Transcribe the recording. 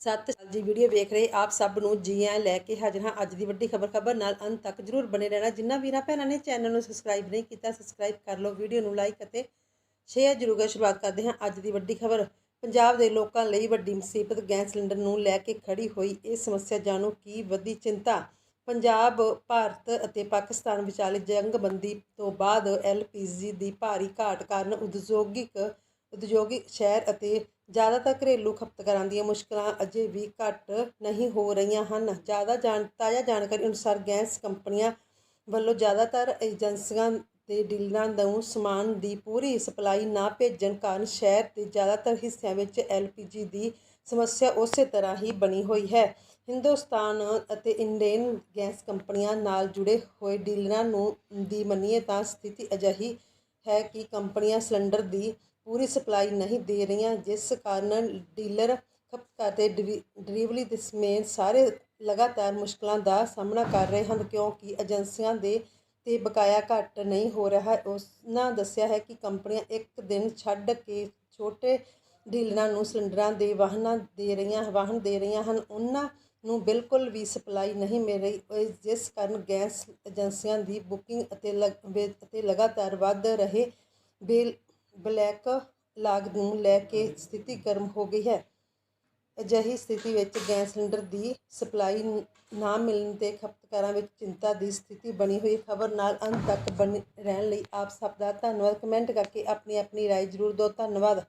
ਸਤਿ ਸ਼੍ਰੀ ਜੀ ਵੀਡੀਓ ਵੇਖ ਰਹੇ ਆਪ ਸਭ ਨੂੰ ਜੀ ਆਇਆਂ ਲੈ ਕੇ ਹਾਜ਼ਰ ਹਾਂ। ਅੱਜ ਦੀ ਵੱਡੀ ਖਬਰ ਖਬਰ ਨਾਲ ਅੰਤ ਤੱਕ ਜਰੂਰ ਬਣੇ ਰਹਿਣਾ। ਜਿੰਨਾ ਵੀਰਾਂ ਭੈਣਾਂ ਨੇ ਚੈਨਲ ਨੂੰ ਸਬਸਕ੍ਰਾਈਬ ਨਹੀਂ ਕੀਤਾ ਸਬਸਕ੍ਰਾਈਬ ਕਰ ਲਓ, ਵੀਡੀਓ ਨੂੰ ਲਾਈਕ ਅਤੇ ਸ਼ੇਅਰ ਜ਼ਰੂਰ ਕਰ ਸ਼ੁਰੂਆਤ ਕਰਦੇ ਹਾਂ। ਅੱਜ ਦੀ ਵੱਡੀ ਖਬਰ, ਪੰਜਾਬ ਦੇ ਲੋਕਾਂ ਲਈ ਵੱਡੀ ਮੁਸੀਬਤ ਗੈਸ ਸਿਲੰਡਰ ਨੂੰ ਲੈ ਕੇ ਖੜੀ ਹੋਈ ਇਹ ਸਮੱਸਿਆ ਜਾਣੋ ਕੀ ਵਧੀ ਚਿੰਤਾ? ਪੰਜਾਬ, ਭਾਰਤ ਅਤੇ ਪਾਕਿਸਤਾਨ ਵਿਚਾਲੇ ਜੰਗਬੰਦੀ ਤੋਂ ਬਾਅਦ ਐਲਪੀਜੀ ਦੀ ਭਾਰੀ ਘਾਟ ਕਾਰਨ ਉਦਯੋਗਿਕ ਉਦਯੋਗਿਕ ਸ਼ਹਿਰ ਅਤੇ ਜ਼ਿਆਦਾਤਰ ਘਰੇਲੂ ਖਪਤਕਾਰਾਂ ਦੀਆਂ ਮੁਸ਼ਕਲਾਂ ਅਜੇ ਵੀ ਘੱਟ ਨਹੀਂ ਹੋ ਰਹੀਆਂ ਹਨ। ਜ਼ਿਆਦਾ ਜਾਣ, ਤਾਜ਼ਾ ਜਾਣਕਾਰੀ ਅਨੁਸਾਰ ਗੈਸ ਕੰਪਨੀਆਂ ਵੱਲੋਂ ਜ਼ਿਆਦਾਤਰ ਏਜੰਸੀਆਂ ਦੇ ਡੀਲਰਾਂ ਨੂੰ ਸਮਾਨ ਦੀ ਪੂਰੀ ਸਪਲਾਈ ਨਾ ਭੇਜਣ ਕਾਰਨ ਸ਼ਹਿਰ ਦੇ ਜ਼ਿਆਦਾਤਰ ਹਿੱਸਿਆਂ ਵਿੱਚ ਐਲਪੀਜੀ ਦੀ ਸਮੱਸਿਆ ਉਸੇ ਤਰ੍ਹਾਂ ਹੀ ਬਣੀ ਹੋਈ ਹੈ। ਹਿੰਦੁਸਤਾਨ ਅਤੇ ਇੰਡੀਅਨ ਗੈਸ ਕੰਪਨੀਆਂ ਨਾਲ ਜੁੜੇ ਹੋਏ ਡੀਲਰਾਂ ਨੂੰ ਦੀ ਮੰਨੀਏ ਤਾਂ ਸਥਿਤੀ ਅਜਿਹੀ ਹੈ ਕਿ ਕੰਪਨੀਆਂ ਸਿਲੰਡਰ ਦੀ ਪੂਰੀ ਸਪਲਾਈ ਨਹੀਂ ਦੇ ਰਹੀਆਂ, ਜਿਸ ਕਾਰਨ ਡੀਲਰ ਖਪਤਕਾਰ ਤੇ ਡਿਵੀ- ਡਿਲੀਵਰੀ ਦੇ ਸਮੇਤ ਸਾਰੇ ਲਗਾਤਾਰ ਮੁਸ਼ਕਲਾਂ ਦਾ ਸਾਹਮਣਾ ਕਰ ਰਹੇ ਹਨ, ਕਿਉਂਕਿ ਏਜੰਸੀਆਂ ਦੇ ਤੇ ਬਕਾਇਆ ਘੱਟ ਨਹੀਂ ਹੋ ਰਿਹਾ। ਹੈ ਉਸਨਾਂ ਦੱਸਿਆ ਹੈ ਕਿ ਕੰਪਨੀਆਂ ਇੱਕ ਦਿਨ ਛੱਡ ਕੇ ਛੋਟੇ ਡੀਲਰਾਂ ਨੂੰ ਸਿਲੰਡਰਾਂ ਦੇ ਵਾਹਨਾਂ ਦੇ ਰਹੀਆਂ, ਵਾਹਨ ਦੇ ਰਹੀਆਂ ਹਨ। ਉਹਨਾਂ ਨੂੰ ਬਿਲਕੁਲ ਵੀ ਸਪਲਾਈ ਨਹੀਂ ਮਿਲ ਰਹੀ। ਜਿਸ ਕਾਰਨ ਗੈਸ ਏਜੰਸੀਆਂ ਦੀ ਬੁਕਿੰਗ ਅਤੇ ਲਗ- ਅਤੇ ਲਗਾਤਾਰ ਵੱਧ ਰਹੇ ਬਿਲ ਬਲੈਕ ਲਾਗ ਨੂੰ ਲੈ ਕੇ ਸਥਿਤੀ ਗਰਮ ਹੋ ਗਈ ਹੈ ਅਜਿਹੀ ਸਥਿਤੀ ਵਿੱਚ ਗੈਸ ਸਿਲੰਡਰ ਦੀ ਸਪਲਾਈ ਨ- ਨਾ ਮਿਲਣ ਤੇ ਖਪਤਕਾਰਾਂ ਵਿੱਚ ਚਿੰਤਾ ਦੀ ਸਥਿਤੀ ਬਣੀ ਹੋਈ ਖਬਰ ਨਾਲ ਅੰਤ ਤੱਕ ਬਣੇ ਰਹਿਣ ਲਈ ਆਪ ਸਭ ਦਾ ਧੰਨਵਾਦ ਕਮੈਂਟ ਕਰਕੇ ਆਪਣੀ ਆਪਣੀ رائے ਜ਼ਰੂਰ ਦਿਓ ਧੰਨਵਾਦ